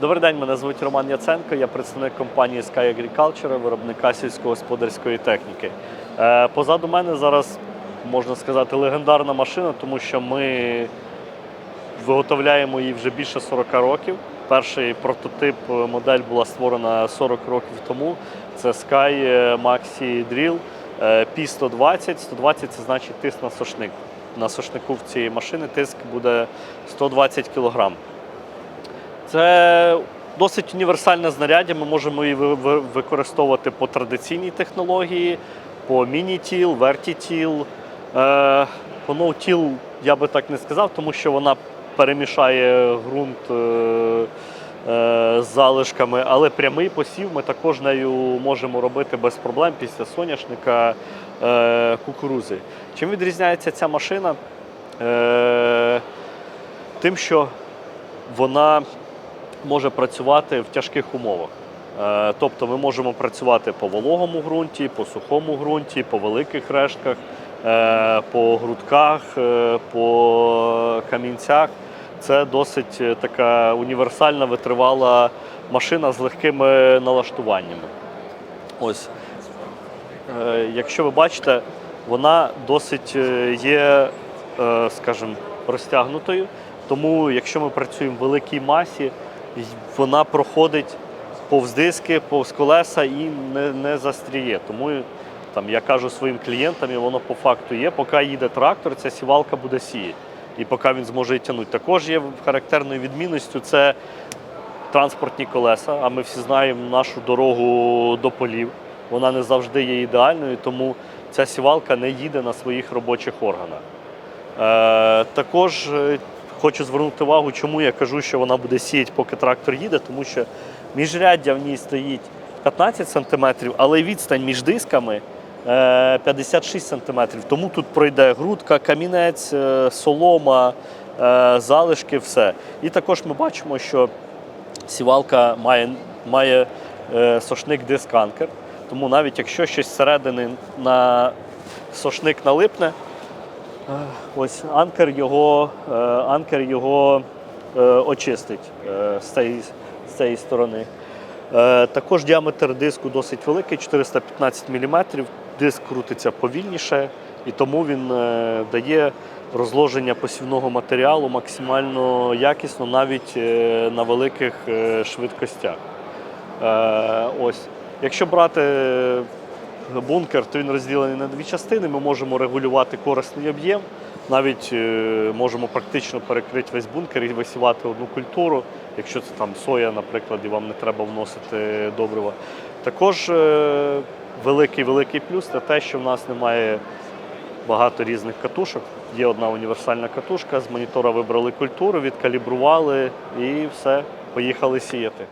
Добрий день, мене звуть Роман Яценко, я представник компанії Sky Agriculture, виробника сільськогосподарської техніки. Е, Позаду мене зараз, можна сказати, легендарна машина, тому що ми виготовляємо її вже більше 40 років. Перший прототип е, модель була створена 40 років тому. Це Sky Maxi Drill е, P120. 120 це значить тиск на сошник. На сошнику в цієї машини тиск буде 120 кг. Це досить універсальне знаряддя. Ми можемо її ви- ви- використовувати по традиційній технології, по міні-тіл, верті-тіл. Е, По ноу-тіл я би так не сказав, тому що вона перемішає ґрунт е, е, з залишками, але прямий посів ми також нею можемо робити без проблем після соняшника кукурузи. Чим відрізняється ця машина? Тим, що вона може працювати в тяжких умовах. Е, Тобто ми можемо працювати по вологому ґрунті, по сухому ґрунті, по великих рештках, е, по грудках, е, по камінцях. Це досить така універсальна витривала машина з легкими налаштуваннями. Ось. Якщо ви бачите, вона досить є, скажімо, розтягнутою. Тому, якщо ми працюємо в великій масі, вона проходить повз диски, повз колеса і не, не застріє. Тому там, я кажу своїм клієнтам, і воно по факту є, поки їде трактор, ця сівалка буде сіяти. І поки він зможе її тягнути. Також є характерною відмінністю це транспортні колеса, а ми всі знаємо нашу дорогу до полів. Вона не завжди є ідеальною, тому ця сівалка не їде на своїх робочих органах. Е, також е, хочу звернути увагу, чому я кажу, що вона буде сіяти, поки трактор їде, тому що міжряддя в ній стоїть 15 см, але відстань між дисками е, 56 см. Тому тут пройде грудка, камінець, е, солома, е, залишки, все. І також ми бачимо, що сівалка має, має е, сошник диск анкер. Тому навіть якщо щось зсередини на сошник налипне, е, ось анкер його, е, анкер його е, очистить е, з цієї, з цієї сторони. Також діаметр диску досить великий, 415 мм. Диск крутиться повільніше, і тому він дає розложення посівного матеріалу максимально якісно навіть на великих швидкостях. Ось. Якщо брати бункер, то він розділений на дві частини. Ми можемо регулювати корисний об'єм, навіть е, можемо практично перекрити весь бункер і висівати одну культуру, якщо це там соя, наприклад, і вам не треба вносити добрива. Також е, великий великий плюс це те, що в нас немає багато різних катушок. Є одна універсальна катушка, з монітора вибрали культуру, відкалібрували і все, поїхали сіяти.